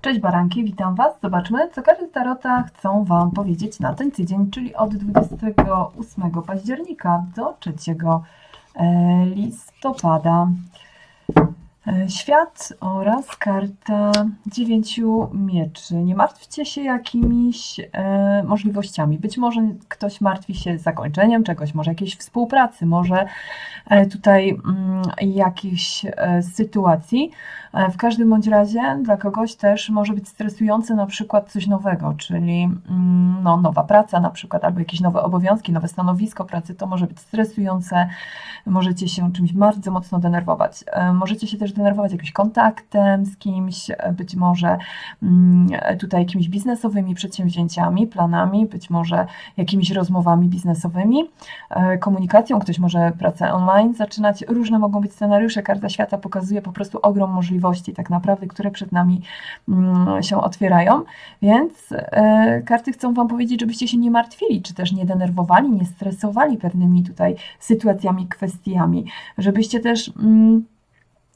Cześć Baranki, witam Was. Zobaczmy, co karty Tarota chcą Wam powiedzieć na ten tydzień, czyli od 28 października do 3 e, listopada. E, Świat oraz karta dziewięciu mieczy. Nie martwcie się jakimiś e, możliwościami. Być może ktoś martwi się zakończeniem czegoś, może jakiejś współpracy, może e, tutaj mm, jakichś e, sytuacji. E, W każdym bądź razie dla kogoś też może być stresujące na przykład coś nowego, czyli mm, no, nowa praca na przykład, albo jakieś nowe obowiązki, nowe stanowisko pracy, to może być stresujące, możecie się czymś bardzo mocno denerwować. E, Możecie się też denerwować jakimś kontaktem z kimś, być może mm, tutaj jakimiś biznesowymi przedsięwzięciami, planami, być może jakimiś rozmowami biznesowymi, e, komunikacją, ktoś może pracę online zaczynać. Różne mogą być scenariusze. Karta świata pokazuje po prostu ogrom możliwości, tak naprawdę, które przed nami mm, się otwierają. Więc e, karty chcą Wam powiedzieć, żebyście się nie martwili, czy też nie denerwowali, nie stresowali pewnymi tutaj sytuacjami, kwestiami, żebyście też. Mm,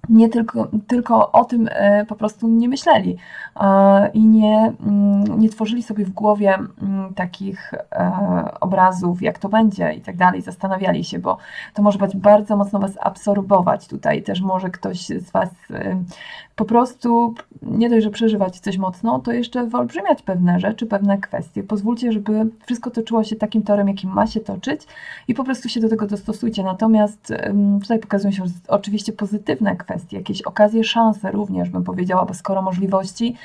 nie tylko, tylko o tym e, po prostu nie myśleli e, i nie, mm, nie tworzyli sobie w głowie mm, takich e, obrazów, jak to będzie i tak dalej, zastanawiali się, bo to może być bardzo mocno Was absorbować tutaj. Też może ktoś z Was po prostu nie dość, że przeżywać coś mocno, to jeszcze wyolbrzymiać pewne rzeczy, pewne kwestie. Pozwólcie, żeby wszystko toczyło się takim torem, jakim ma się toczyć i po prostu się do tego dostosujcie. Natomiast tutaj pokazują się oczywiście pozytywne kwestie, jakieś okazje, szanse również bym powiedziała, bo skoro możliwości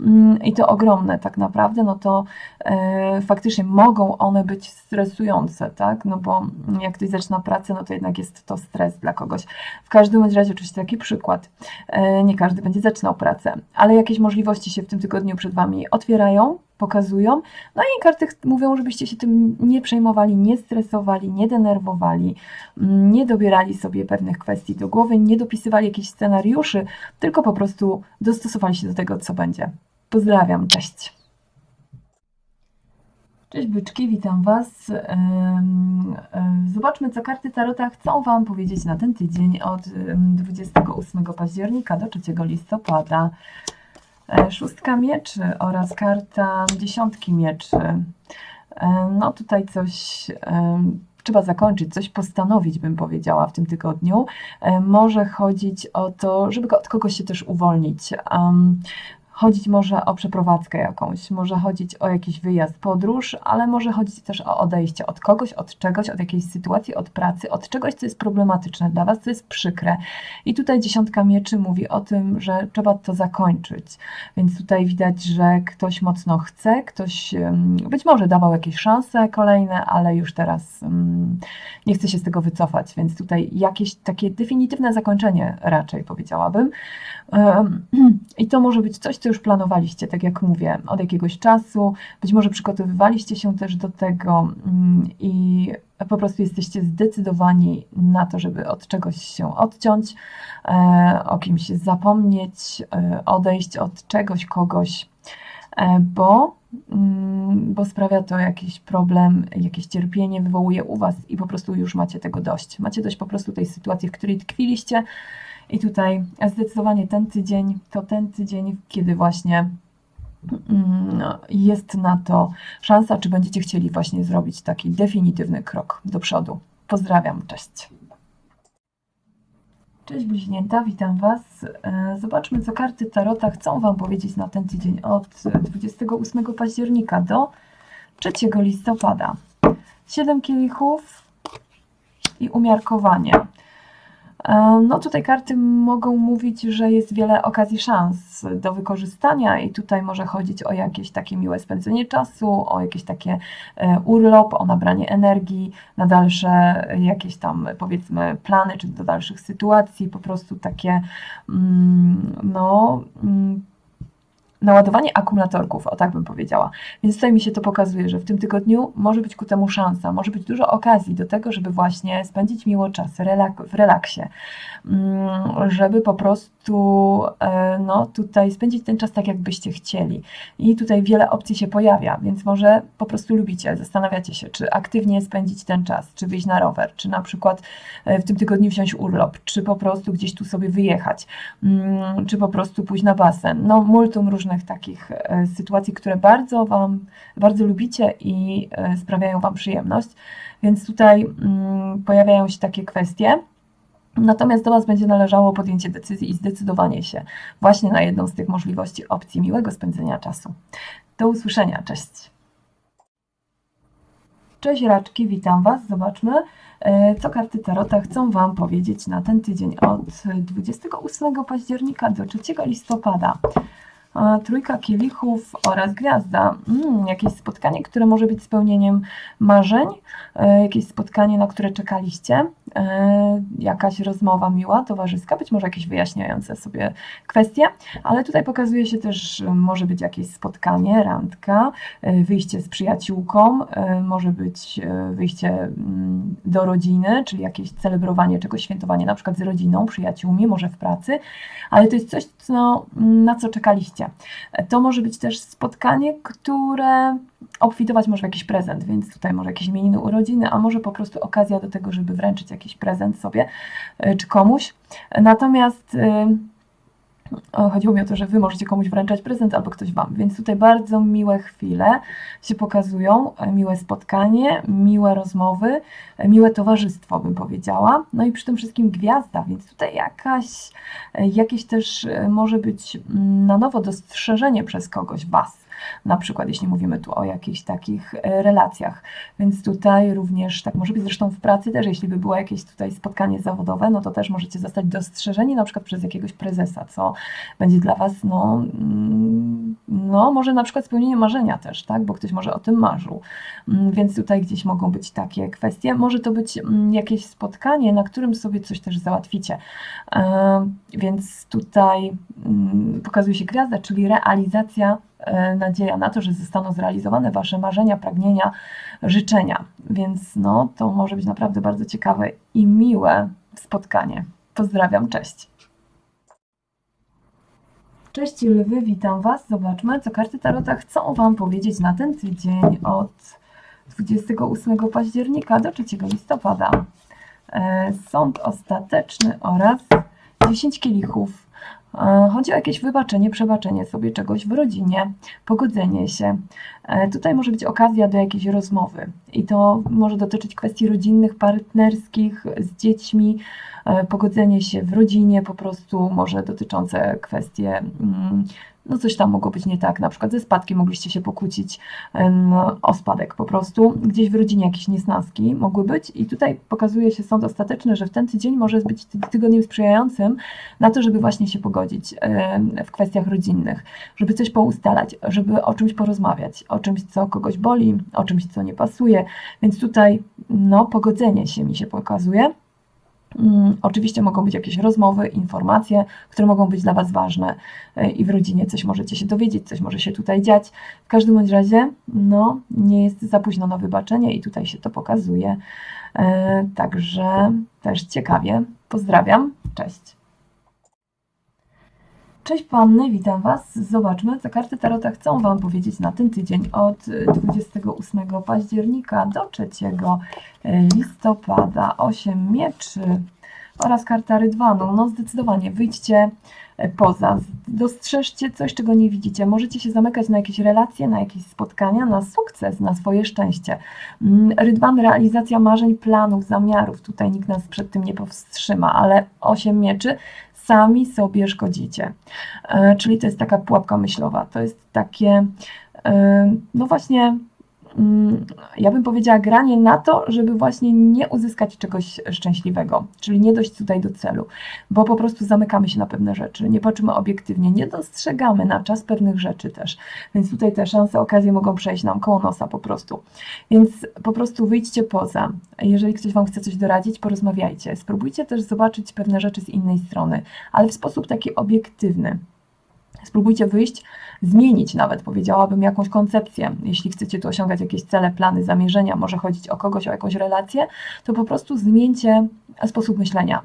mm, i to ogromne tak naprawdę, no to e, faktycznie mogą one być stresujące, tak? No bo jak ktoś zaczyna pracę, no to jednak jest to stres dla kogoś. W każdym razie oczywiście taki przykład. E, nie każdy będzie zaczynał pracę, ale jakieś możliwości się w tym tygodniu przed Wami otwierają, pokazują. No i karty mówią, żebyście się tym nie przejmowali, nie stresowali, nie denerwowali, mm, nie dobierali sobie pewnych kwestii do głowy, nie dopisywali jakichś scenariuszy, tylko po prostu dostosowali się do tego, co będzie. Pozdrawiam, cześć. Cześć byczki, witam Was. Zobaczmy, co karty Tarota chcą Wam powiedzieć na ten tydzień od em, 28 października do 3 listopada. E, Szóstka mieczy oraz karta dziesiątki mieczy. E, No tutaj coś em, trzeba zakończyć, coś postanowić, bym powiedziała, w tym tygodniu. E, Może chodzić o to, żeby od kogoś się też uwolnić. Chodzić może o przeprowadzkę jakąś, może chodzić o jakiś wyjazd, podróż, ale może chodzić też o odejście od kogoś, od czegoś, od jakiejś sytuacji, od pracy, od czegoś, co jest problematyczne dla Was, co jest przykre. I tutaj dziesiątka mieczy mówi o tym, że trzeba to zakończyć. Więc tutaj widać, że ktoś mocno chce, ktoś być może dawał jakieś szanse kolejne, ale już teraz nie chce się z tego wycofać. Więc tutaj jakieś takie definitywne zakończenie raczej powiedziałabym. I to może być coś, co już planowaliście, tak jak mówię, od jakiegoś czasu. Być może przygotowywaliście się też do tego mm, i po prostu jesteście zdecydowani na to, żeby od czegoś się odciąć, e, o kimś zapomnieć, e, odejść od czegoś, kogoś, e, bo, mm, bo sprawia to jakiś problem, jakieś cierpienie wywołuje u Was i po prostu już macie tego dość. Macie dość po prostu tej sytuacji, w której tkwiliście. I tutaj zdecydowanie ten tydzień to ten tydzień, kiedy właśnie mm, no, jest na to szansa, czy będziecie chcieli właśnie zrobić taki definitywny krok do przodu. Pozdrawiam, cześć. Cześć bliźnięta, witam Was. E, Zobaczmy, co karty Tarota chcą Wam powiedzieć na ten tydzień od 28 października do 3 listopada. Siedem kielichów i umiarkowanie. E, No tutaj karty mogą mówić, że jest wiele okazji, szans do wykorzystania i tutaj może chodzić o jakieś takie miłe spędzenie czasu, o jakieś takie e, urlop, o nabranie energii na dalsze e, jakieś tam powiedzmy plany, czy do dalszych sytuacji, po prostu takie mm, no mm, naładowanie akumulatorków, o tak bym powiedziała. Więc tutaj mi się to pokazuje, że w tym tygodniu może być ku temu szansa, może być dużo okazji do tego, żeby właśnie spędzić miło czas w relaksie, Mm, żeby po prostu e, no, tutaj spędzić ten czas tak, jakbyście chcieli. I tutaj wiele opcji się pojawia, więc może po prostu lubicie, zastanawiacie się, czy aktywnie spędzić ten czas, czy wyjść na rower, czy na przykład e, w tym tygodniu wziąć urlop, czy po prostu gdzieś tu sobie wyjechać, mm, czy po prostu pójść na basen. No, multum różnych różnych takich e, sytuacji, które bardzo Wam, bardzo lubicie i e, sprawiają Wam przyjemność. Więc tutaj mm, pojawiają się takie kwestie. Natomiast do Was będzie należało podjęcie decyzji i zdecydowanie się właśnie na jedną z tych możliwości opcji miłego spędzenia czasu. Do usłyszenia, cześć. Cześć raczki, witam Was. Zobaczmy, e, co karty Tarota chcą Wam powiedzieć na ten tydzień od 28 października do 3 listopada. Trójka kielichów oraz gwiazda. Mm, jakieś spotkanie, które może być spełnieniem marzeń, e, jakieś spotkanie, na które czekaliście, e, jakaś rozmowa miła, towarzyska, być może jakieś wyjaśniające sobie kwestie, ale tutaj pokazuje się też, że może być jakieś spotkanie, randka, e, wyjście z przyjaciółką, może być wyjście mm, do rodziny, czyli jakieś celebrowanie czegoś, świętowanie na przykład z rodziną, przyjaciółmi, może w pracy, ale to jest coś, co, na co czekaliście. To może być też spotkanie, które obfitować może w jakiś prezent, więc tutaj może jakieś imieniny, urodziny, a może po prostu okazja do tego, żeby wręczyć jakiś prezent sobie y, czy komuś. Natomiast y, chodziło mi o to, że Wy możecie komuś wręczać prezent albo ktoś Wam, więc tutaj bardzo miłe chwile się pokazują, e, miłe spotkanie, miłe rozmowy, e, miłe towarzystwo bym powiedziała, no i przy tym wszystkim gwiazda, więc tutaj jakaś, e, jakieś też może być mm, na nowo dostrzeżenie przez kogoś Was, na przykład jeśli mówimy tu o jakichś takich e, relacjach, więc tutaj również tak może być zresztą w pracy też, jeśli by było jakieś tutaj spotkanie zawodowe, no to też możecie zostać dostrzeżeni na przykład przez jakiegoś prezesa, co będzie dla Was, no, mm, no może na przykład spełnienie marzenia też, tak, bo ktoś może o tym marzył, Mm, więc tutaj gdzieś mogą być takie kwestie. Może to być mm, jakieś spotkanie, na którym sobie coś też załatwicie, E, więc tutaj pokazuje się gwiazda, czyli realizacja, nadzieja na to, że zostaną zrealizowane Wasze marzenia, pragnienia, życzenia, więc no, to może być naprawdę bardzo ciekawe i miłe spotkanie. Pozdrawiam, cześć. Cześć lwy, witam Was. Zobaczmy, co karty Tarota chcą Wam powiedzieć na ten tydzień od 28 października do 3 listopada. E, Sąd ostateczny oraz 10 kielichów. E, Chodzi o jakieś wybaczenie, przebaczenie sobie czegoś w rodzinie, pogodzenie się. E, Tutaj może być okazja do jakiejś rozmowy i to może dotyczyć kwestii rodzinnych, partnerskich, z dziećmi, e, pogodzenie się w rodzinie, po prostu może dotyczące kwestie, mm, no coś tam mogło być nie tak, na przykład ze spadkiem mogliście się pokłócić o spadek po prostu, gdzieś w rodzinie jakieś niesnaski mogły być. I tutaj pokazuje się sąd ostateczny, że w ten tydzień może być ty- tygodniem sprzyjającym na to, żeby właśnie się pogodzić w kwestiach rodzinnych, żeby coś poustalać, żeby o czymś porozmawiać, o czymś, co kogoś boli, o czymś, co nie pasuje, więc tutaj no, pogodzenie się mi się pokazuje. Mm, Oczywiście mogą być jakieś rozmowy, informacje, które mogą być dla Was ważne e, i w rodzinie coś możecie się dowiedzieć, coś może się tutaj dziać. W każdym bądź razie, no, nie jest za późno na wybaczenie i tutaj się to pokazuje. E, Także też ciekawie. Pozdrawiam. Cześć. Cześć Panny, witam Was. Zobaczmy, co karty Tarota chcą Wam powiedzieć na ten tydzień od y, 28 października do 3 listopada. 8 mieczy oraz karta Rydwanu. No zdecydowanie wyjdźcie e, poza, dostrzeżcie coś, czego nie widzicie. Możecie się zamykać na jakieś relacje, na jakieś spotkania, na sukces, na swoje szczęście. Mm, Rydwan, realizacja marzeń, planów, zamiarów. Tutaj nikt nas przed tym nie powstrzyma, ale 8 mieczy sami sobie szkodzicie. E, Czyli to jest taka pułapka myślowa. To jest takie, e, no właśnie, ja bym powiedziała, granie na to, żeby właśnie nie uzyskać czegoś szczęśliwego, czyli nie dojść tutaj do celu, bo po prostu zamykamy się na pewne rzeczy, nie patrzymy obiektywnie, nie dostrzegamy na czas pewnych rzeczy też, więc tutaj te szanse, okazje mogą przejść nam koło nosa po prostu. Więc po prostu wyjdźcie poza. Jeżeli ktoś Wam chce coś doradzić, porozmawiajcie. Spróbujcie też zobaczyć pewne rzeczy z innej strony, ale w sposób taki obiektywny. Spróbujcie wyjść, zmienić nawet, powiedziałabym, jakąś koncepcję. Jeśli chcecie tu osiągać jakieś cele, plany, zamierzenia, może chodzić o kogoś, o jakąś relację, to po prostu zmieńcie sposób myślenia.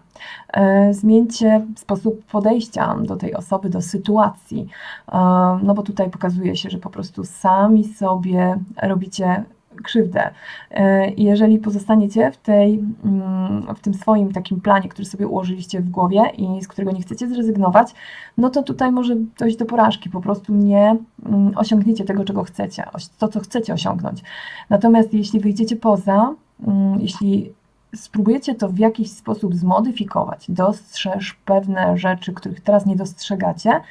E, Zmieńcie sposób podejścia do tej osoby, do sytuacji. E, No bo tutaj pokazuje się, że po prostu sami sobie robicie krzywdę. E, jeżeli pozostaniecie w, tej, mm, w tym swoim takim planie, który sobie ułożyliście w głowie i z którego nie chcecie zrezygnować, no to tutaj może dojść do porażki. Po prostu nie mm, osiągniecie tego, czego chcecie, to, co chcecie osiągnąć. Natomiast jeśli wyjdziecie poza, mm, jeśli spróbujecie to w jakiś sposób zmodyfikować, dostrzeż pewne rzeczy, których teraz nie dostrzegacie,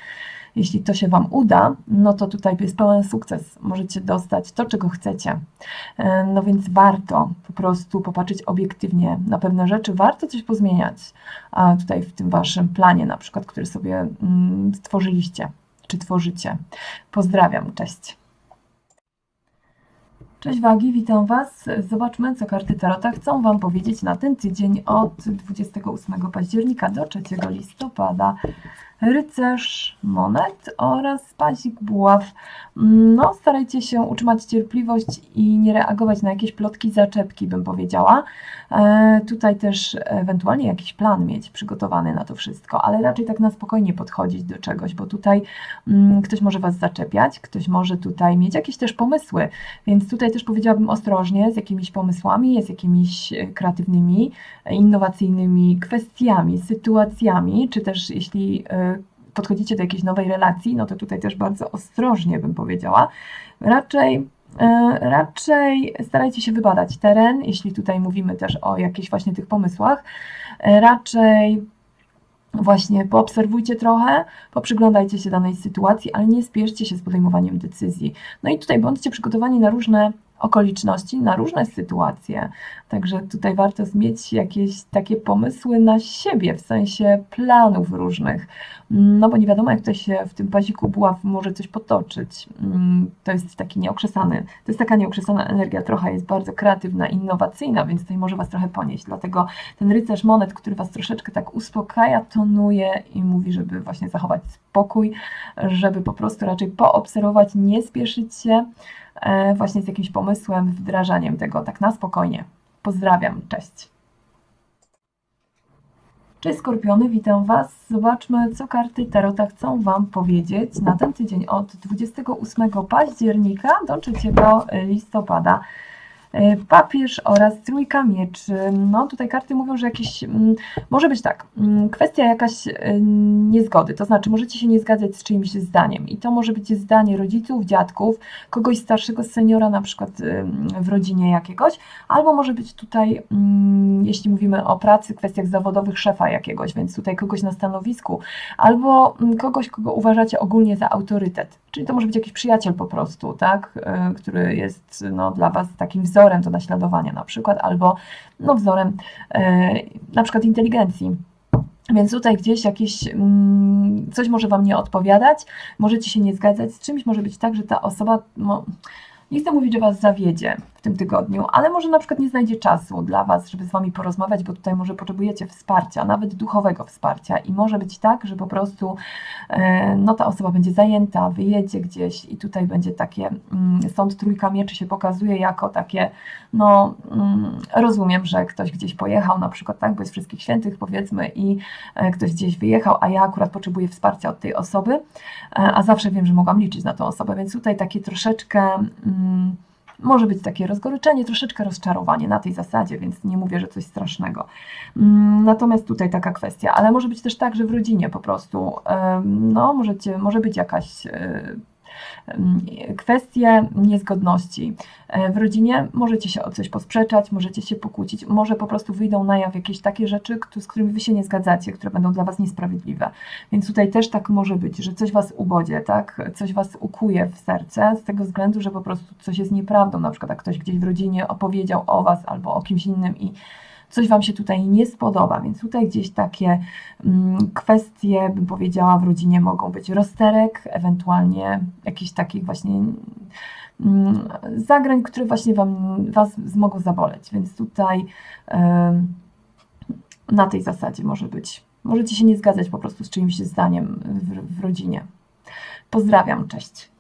jeśli to się Wam uda, no to tutaj jest pełen sukces. Możecie dostać to, czego chcecie. E, No więc warto po prostu popatrzeć obiektywnie na pewne rzeczy, warto coś pozmieniać a tutaj w tym Waszym planie, na przykład, który sobie mm, stworzyliście czy tworzycie. Pozdrawiam, cześć. Cześć Wagi, witam Was. Zobaczmy, co karty Tarota chcą Wam powiedzieć na ten tydzień od 28 października do 3 listopada. Rycerz monet oraz pazik buław. No, starajcie się utrzymać cierpliwość i nie reagować na jakieś plotki, zaczepki, bym powiedziała. E, tutaj też ewentualnie jakiś plan mieć przygotowany na to wszystko, ale raczej tak na spokojnie podchodzić do czegoś, bo tutaj mm, ktoś może Was zaczepiać, ktoś może tutaj mieć jakieś też pomysły, więc tutaj też powiedziałabym ostrożnie z jakimiś pomysłami, z jakimiś e, kreatywnymi, innowacyjnymi kwestiami, sytuacjami, czy też jeśli e, podchodzicie do jakiejś nowej relacji, no to tutaj też bardzo ostrożnie bym powiedziała. Raczej E, Raczej starajcie się wybadać teren, jeśli tutaj mówimy też o jakichś właśnie tych pomysłach. E, Raczej właśnie poobserwujcie trochę, poprzyglądajcie się danej sytuacji, ale nie spieszcie się z podejmowaniem decyzji. No i tutaj bądźcie przygotowani na różne okoliczności, na różne sytuacje. Także tutaj warto mieć jakieś takie pomysły na siebie, w sensie planów różnych. No bo nie wiadomo, jak to się w tym paziku buław może coś potoczyć. Mm, To jest taki nieokrzesany, to jest taka nieokrzesana energia, trochę jest bardzo kreatywna, innowacyjna, więc tutaj może Was trochę ponieść. Dlatego ten rycerz monet, który Was troszeczkę tak uspokaja, tonuje i mówi, żeby właśnie zachować spokój, żeby po prostu raczej poobserwować, nie spieszyć się e, właśnie z jakimś pomysłem, wdrażaniem tego tak na spokojnie. Pozdrawiam, cześć. Cześć Skorpiony, witam Was. Zobaczmy, co karty Tarota chcą Wam powiedzieć na ten tydzień od 28 października do 3 listopada. E, Papież oraz trójka mieczy. No tutaj karty mówią, że jakieś, mm, może być tak, mm, kwestia jakaś e, niezgody, to znaczy możecie się nie zgadzać z czyimś zdaniem i to może być zdanie rodziców, dziadków, kogoś starszego seniora na przykład ym, w rodzinie jakiegoś, albo może być tutaj, mm, jeśli mówimy o pracy, kwestiach zawodowych szefa jakiegoś, więc tutaj kogoś na stanowisku, albo kogoś, kogo uważacie ogólnie za autorytet. Czyli to może być jakiś przyjaciel po prostu, tak, y, który jest no, dla Was takim wzorem do naśladowania na przykład, albo no, wzorem y, na przykład inteligencji. Więc tutaj gdzieś jakieś mm, coś może Wam nie odpowiadać, możecie się nie zgadzać z czymś, może być tak, że ta osoba, no, nie chcę mówić, że Was zawiedzie w tym tygodniu, ale może na przykład nie znajdzie czasu dla Was, żeby z Wami porozmawiać, bo tutaj może potrzebujecie wsparcia, nawet duchowego wsparcia. I może być tak, że po prostu e, no, ta osoba będzie zajęta, wyjedzie gdzieś i tutaj będzie takie, mm, sąd trójka mieczy się pokazuje jako takie, no mm, rozumiem, że ktoś gdzieś pojechał na przykład, tak, bo jest wszystkich świętych powiedzmy i e, ktoś gdzieś wyjechał, a ja akurat potrzebuję wsparcia od tej osoby, e, a zawsze wiem, że mogłam liczyć na tą osobę, więc tutaj takie troszeczkę mm, może być takie rozgoryczenie, troszeczkę rozczarowanie na tej zasadzie, więc nie mówię, że coś strasznego. Mm, Natomiast tutaj taka kwestia, ale może być też tak, że w rodzinie po prostu, no możecie, może być jakaś e, kwestie niezgodności. E, W rodzinie możecie się o coś posprzeczać, możecie się pokłócić, może po prostu wyjdą na jaw jakieś takie rzeczy, z którymi wy się nie zgadzacie, które będą dla was niesprawiedliwe. Więc tutaj też tak może być, że coś was ubodzie, tak? Coś was ukuje w serce z tego względu, że po prostu coś jest nieprawdą, na przykład jak ktoś gdzieś w rodzinie opowiedział o was albo o kimś innym i coś wam się tutaj nie spodoba, więc tutaj gdzieś takie mm, kwestie, bym powiedziała, w rodzinie mogą być rozterek, ewentualnie jakichś takich właśnie mm, zagrań, które właśnie wam, was mogą zaboleć, więc tutaj na tej zasadzie może być. Możecie się nie zgadzać po prostu z czyimś zdaniem w, w rodzinie. Pozdrawiam, cześć.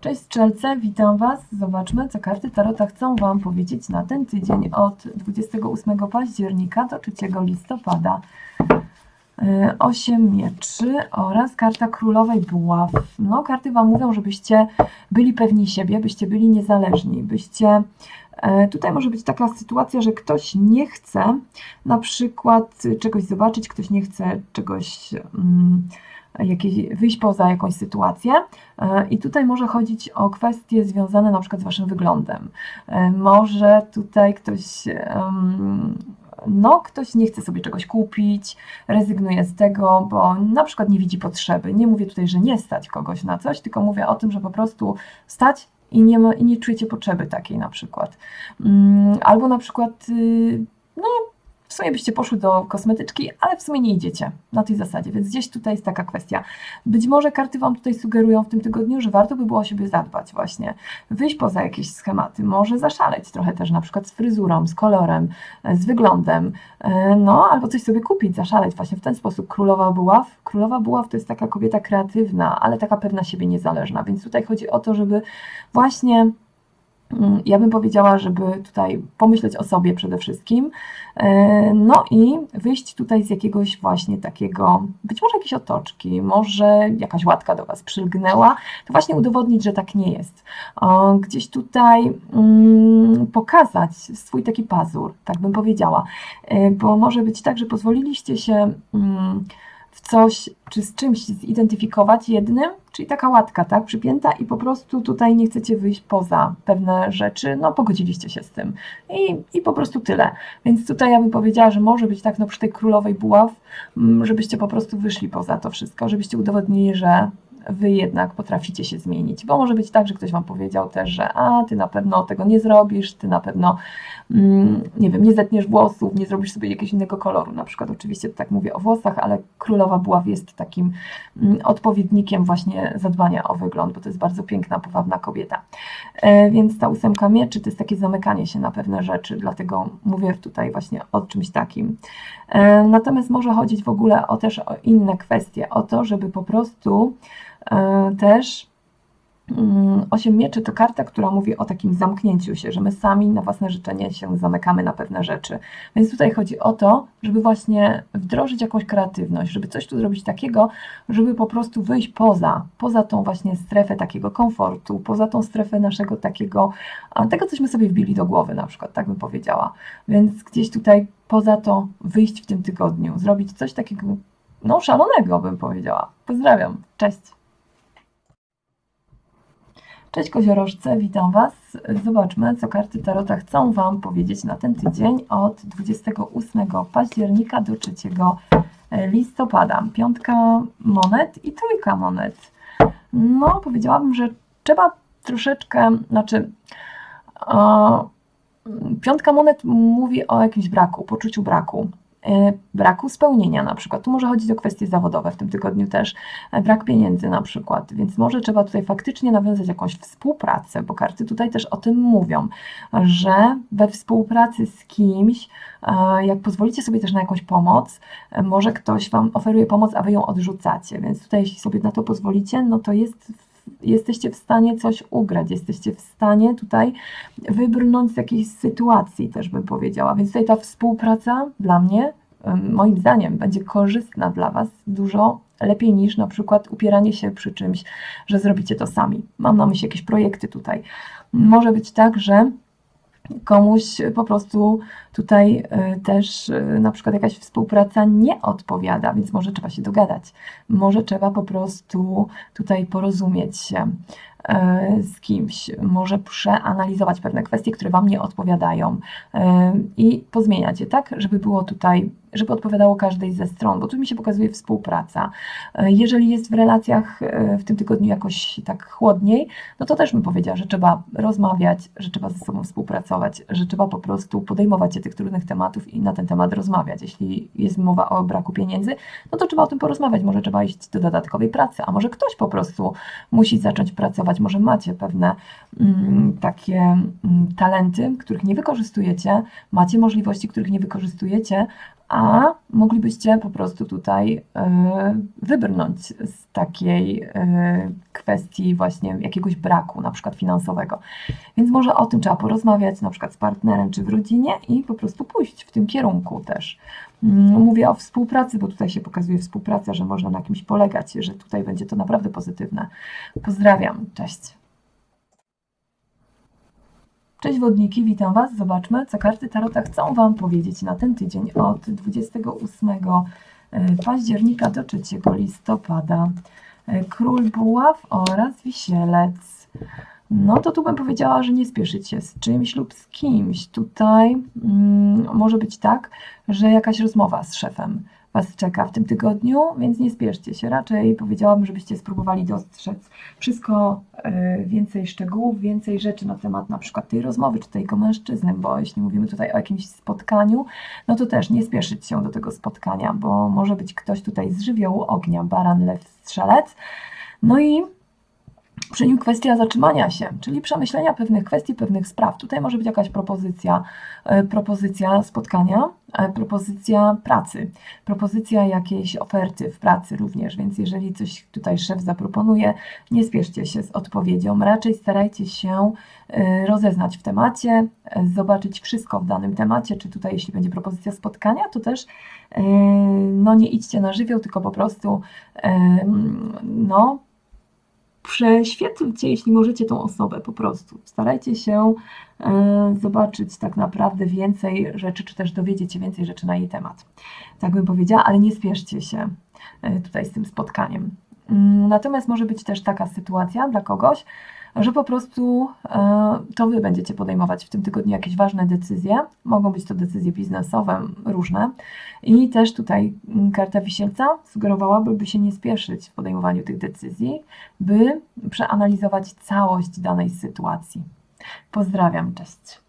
Cześć Strzelce, witam Was. Zobaczmy, co karty Tarota chcą Wam powiedzieć na ten tydzień od 28 października do 3 listopada. E, Osiem mieczy oraz karta królowej buław. No, karty Wam mówią, żebyście byli pewni siebie, byście byli niezależni, byście. e, Tutaj może być taka sytuacja, że ktoś nie chce na przykład czegoś zobaczyć, ktoś nie chce czegoś, mm, jakieś, wyjść poza jakąś sytuację. E, I tutaj może chodzić o kwestie związane na przykład z Waszym wyglądem. E, Może tutaj ktoś, em, no, ktoś nie chce sobie czegoś kupić, rezygnuje z tego, bo na przykład nie widzi potrzeby. Nie mówię tutaj, że nie stać kogoś na coś, tylko mówię o tym, że po prostu stać i nie, ma, i nie czujecie potrzeby takiej na przykład. Mm, Albo na przykład, y, no, w sumie byście poszły do kosmetyczki, ale w sumie nie idziecie na tej zasadzie, więc gdzieś tutaj jest taka kwestia. Być może karty Wam tutaj sugerują w tym tygodniu, że warto by było o siebie zadbać właśnie, wyjść poza jakieś schematy, może zaszaleć trochę też na przykład z fryzurą, z kolorem, z wyglądem, e, no albo coś sobie kupić, zaszaleć właśnie w ten sposób. Królowa Buław, Królowa Buław to jest taka kobieta kreatywna, ale taka pewna siebie niezależna, więc tutaj chodzi o to, żeby właśnie Ja bym powiedziała, żeby tutaj pomyśleć o sobie przede wszystkim, e, no i wyjść tutaj z jakiegoś właśnie takiego, być może jakieś otoczki, może jakaś łatka do Was przylgnęła, to właśnie udowodnić, że tak nie jest. Gdzieś tutaj mm, pokazać swój taki pazur, tak bym powiedziała, E, bo może być tak, że pozwoliliście się mm, coś czy z czymś zidentyfikować jednym, czyli taka łatka, tak, przypięta i po prostu tutaj nie chcecie wyjść poza pewne rzeczy, no pogodziliście się z tym i, i po prostu tyle. Więc tutaj ja bym powiedziała, że może być tak, no przy tej królowej buław, mm, żebyście po prostu wyszli poza to wszystko, żebyście udowodnili, że wy jednak potraficie się zmienić, bo może być tak, że ktoś wam powiedział też, że a, ty na pewno tego nie zrobisz, ty na pewno, mm, nie wiem, nie zetniesz włosów, nie zrobisz sobie jakiegoś innego koloru, na przykład oczywiście tak mówię o włosach, ale królowa buław jest takim mm, odpowiednikiem właśnie zadbania o wygląd, bo to jest bardzo piękna, powabna kobieta. E, Więc ta ósemka mieczy to jest takie zamykanie się na pewne rzeczy, dlatego mówię tutaj właśnie o czymś takim. E, Natomiast może chodzić w ogóle o też o inne kwestie, o to, żeby po prostu e, też Osiem mieczy to karta, która mówi o takim zamknięciu się, że my sami na własne życzenie się zamykamy na pewne rzeczy. Więc tutaj chodzi o to, żeby właśnie wdrożyć jakąś kreatywność, żeby coś tu zrobić takiego, żeby po prostu wyjść poza, poza tą właśnie strefę takiego komfortu, poza tą strefę naszego takiego, tego cośmy sobie wbili do głowy na przykład, tak bym powiedziała. Więc gdzieś tutaj poza to wyjść w tym tygodniu, zrobić coś takiego, no szalonego bym powiedziała. Pozdrawiam, cześć. Cześć koziorożce, witam Was. Zobaczmy, co karty Tarota chcą Wam powiedzieć na ten tydzień od 28 października do 3 listopada. Piątka monet i trójka monet. No, powiedziałabym, że trzeba troszeczkę, znaczy, e, piątka monet mówi o jakimś braku, poczuciu braku. E, Braku spełnienia na przykład. Tu może chodzić o kwestie zawodowe w tym tygodniu też, e, brak pieniędzy na przykład, więc może trzeba tutaj faktycznie nawiązać jakąś współpracę, bo karty tutaj też o tym mówią, że we współpracy z kimś, e, jak pozwolicie sobie też na jakąś pomoc, e, może ktoś Wam oferuje pomoc, a Wy ją odrzucacie, więc tutaj jeśli sobie na to pozwolicie, no to jest, jesteście w stanie coś ugrać, jesteście w stanie tutaj wybrnąć z jakiejś sytuacji, też bym powiedziała, więc tutaj ta współpraca dla mnie moim zdaniem będzie korzystna dla Was dużo lepiej niż na przykład upieranie się przy czymś, że zrobicie to sami. Mam na myśli jakieś projekty tutaj. Może być tak, że komuś po prostu tutaj y, też y, na przykład jakaś współpraca nie odpowiada, więc może trzeba się dogadać. Może trzeba po prostu tutaj porozumieć się z kimś, może przeanalizować pewne kwestie, które Wam nie odpowiadają y, i pozmieniać je tak, żeby było tutaj, żeby odpowiadało każdej ze stron, bo tu mi się pokazuje współpraca. Y, Jeżeli jest w relacjach w tym tygodniu jakoś tak chłodniej, no to też bym powiedziała, że trzeba rozmawiać, że trzeba ze sobą współpracować, że trzeba po prostu podejmować się tych trudnych tematów i na ten temat rozmawiać. Jeśli jest mowa o braku pieniędzy, no to trzeba o tym porozmawiać. Może trzeba iść do dodatkowej pracy, a może ktoś po prostu musi zacząć pracować. Może macie pewne mm, takie mm, talenty, których nie wykorzystujecie, macie możliwości, których nie wykorzystujecie, a moglibyście po prostu tutaj e, wybrnąć z takiej e, kwestii właśnie jakiegoś braku, na przykład finansowego. Więc może o tym trzeba porozmawiać, na przykład z partnerem czy w rodzinie i po prostu pójść w tym kierunku też. Mm, Mówię o współpracy, bo tutaj się pokazuje współpraca, że można na kimś polegać, że tutaj będzie to naprawdę pozytywne. Pozdrawiam, cześć. Cześć wodniki, witam Was. Zobaczmy, co karty Tarota chcą Wam powiedzieć na ten tydzień od 28 października do 3 listopada. E, Król Buław oraz Wisielec. No to tu bym powiedziała, że nie spieszyć się z czymś lub z kimś. Tutaj mm, może być tak, że jakaś rozmowa z szefem Was czeka w tym tygodniu, więc nie spieszcie się. Raczej powiedziałabym, żebyście spróbowali dostrzec wszystko, e, więcej szczegółów, więcej rzeczy na temat na przykład tej rozmowy czy tego mężczyzny, bo jeśli mówimy tutaj o jakimś spotkaniu, no to też nie spieszyć się do tego spotkania, bo może być ktoś tutaj z żywiołu ognia, baran, lew, strzelec. No i przy nim kwestia zatrzymania się, czyli przemyślenia pewnych kwestii, pewnych spraw. Tutaj może być jakaś propozycja, e, propozycja spotkania, e, propozycja pracy, propozycja jakiejś oferty w pracy również, więc jeżeli coś tutaj szef zaproponuje, nie spieszcie się z odpowiedzią, raczej starajcie się e, rozeznać w temacie, zobaczyć wszystko w danym temacie, czy tutaj jeśli będzie propozycja spotkania, to też no nie idźcie na żywioł, tylko po prostu no prześwietlcie, jeśli możecie, tą osobę po prostu. Starajcie się e, zobaczyć tak naprawdę więcej rzeczy, czy też dowiedzieć się więcej rzeczy na jej temat. Tak bym powiedziała, ale nie spieszcie się e, tutaj z tym spotkaniem. Mm, Natomiast może być też taka sytuacja dla kogoś, że po prostu e, to Wy będziecie podejmować w tym tygodniu jakieś ważne decyzje. Mogą być to decyzje biznesowe, różne. I też tutaj mm, karta wisielca sugerowałaby, by się nie spieszyć w podejmowaniu tych decyzji, by przeanalizować całość danej sytuacji. Pozdrawiam, cześć.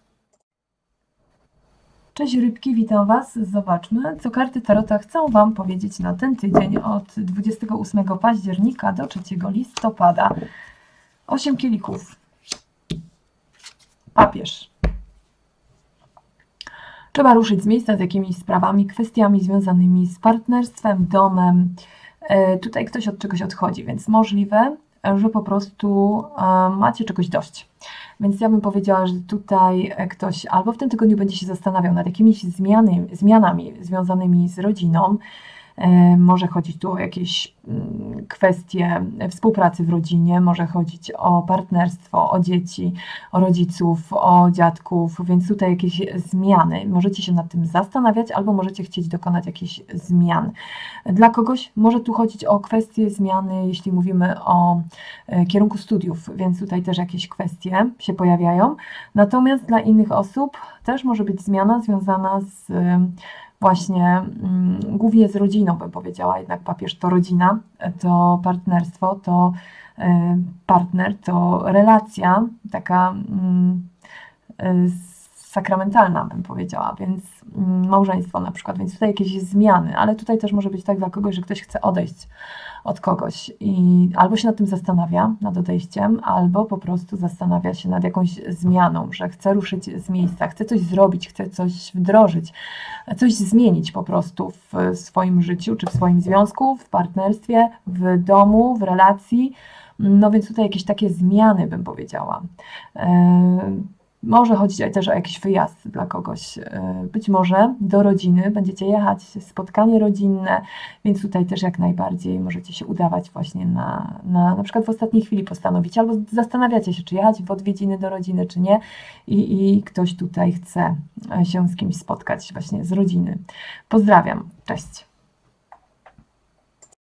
Cześć rybki, witam Was. Zobaczmy, co karty Tarota chcą Wam powiedzieć na ten tydzień od 28 października do 3 listopada. Osiem kielichów. Papież. Trzeba ruszyć z miejsca z jakimiś sprawami, kwestiami związanymi z partnerstwem, domem. E, Tutaj ktoś od czegoś odchodzi, więc możliwe, że po prostu e, macie czegoś dość. Więc ja bym powiedziała, że tutaj e, ktoś albo w tym tygodniu będzie się zastanawiał nad jakimiś zmiany, zmianami związanymi z rodziną. E, Może chodzić tu o jakieś mm, kwestie współpracy w rodzinie, może chodzić o partnerstwo, o dzieci, o rodziców, o dziadków, więc tutaj jakieś zmiany. Możecie się nad tym zastanawiać, albo możecie chcieć dokonać jakichś zmian. Dla kogoś może tu chodzić o kwestie zmiany, jeśli mówimy o e, kierunku studiów, więc tutaj też jakieś kwestie się pojawiają. Natomiast dla innych osób też może być zmiana związana z właśnie mm, głównie z rodziną, bym powiedziała, jednak papież to rodzina, to partnerstwo, to e, partner, to relacja taka mm, e, sakramentalna, bym powiedziała, więc mm, małżeństwo na przykład, więc tutaj jakieś zmiany, ale tutaj też może być tak dla kogoś, że ktoś chce odejść od kogoś i albo się nad tym zastanawia, nad odejściem, albo po prostu zastanawia się nad jakąś zmianą, że chce ruszyć z miejsca, chce coś zrobić, chce coś wdrożyć, coś zmienić po prostu w swoim życiu, czy w swoim związku, w partnerstwie, w domu, w relacji. No więc tutaj jakieś takie zmiany bym powiedziała. E, Może chodzić też o jakiś wyjazd dla kogoś. E, Być może do rodziny będziecie jechać, spotkanie rodzinne, więc tutaj też jak najbardziej możecie się udawać właśnie na, na, na przykład w ostatniej chwili postanowić, albo zastanawiacie się, czy jechać w odwiedziny do rodziny, czy nie, i, i ktoś tutaj chce e, się z kimś spotkać właśnie z rodziny. Pozdrawiam, cześć.